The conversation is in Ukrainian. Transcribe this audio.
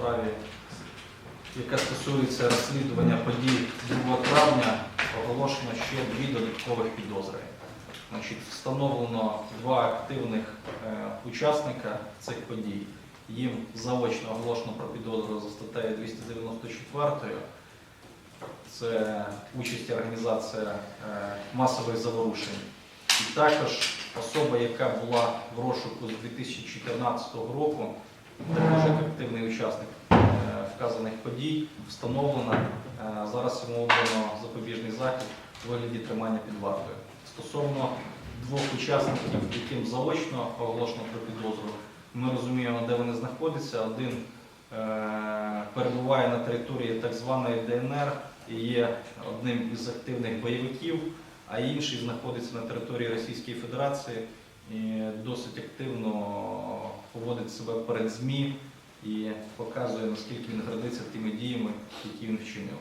справі, яка стосується розслідування подій 2 травня, оголошено ще дві додаткових підозри. Значить, встановлено два активних е, учасника цих подій. Їм заочно оголошено про підозру за статтею 294. Це участь організація е, масових заворушень. І також особа, яка була в розшуку з 2014 року, також активний учасник е, вказаних подій, встановлена. Е, Зараз йому обрано запобіжний захід у вигляді тримання під вартою. Стосовно двох учасників, яким заочно оголошено про підозру, ми розуміємо, де вони знаходяться. Один е, перебуває на території так званої ДНР і є одним із активних бойовиків, а інший знаходиться на території Російської Федерації і досить активно поводить себе перед ЗМІ і показує, наскільки він гордиться тими діями, які він вчинив.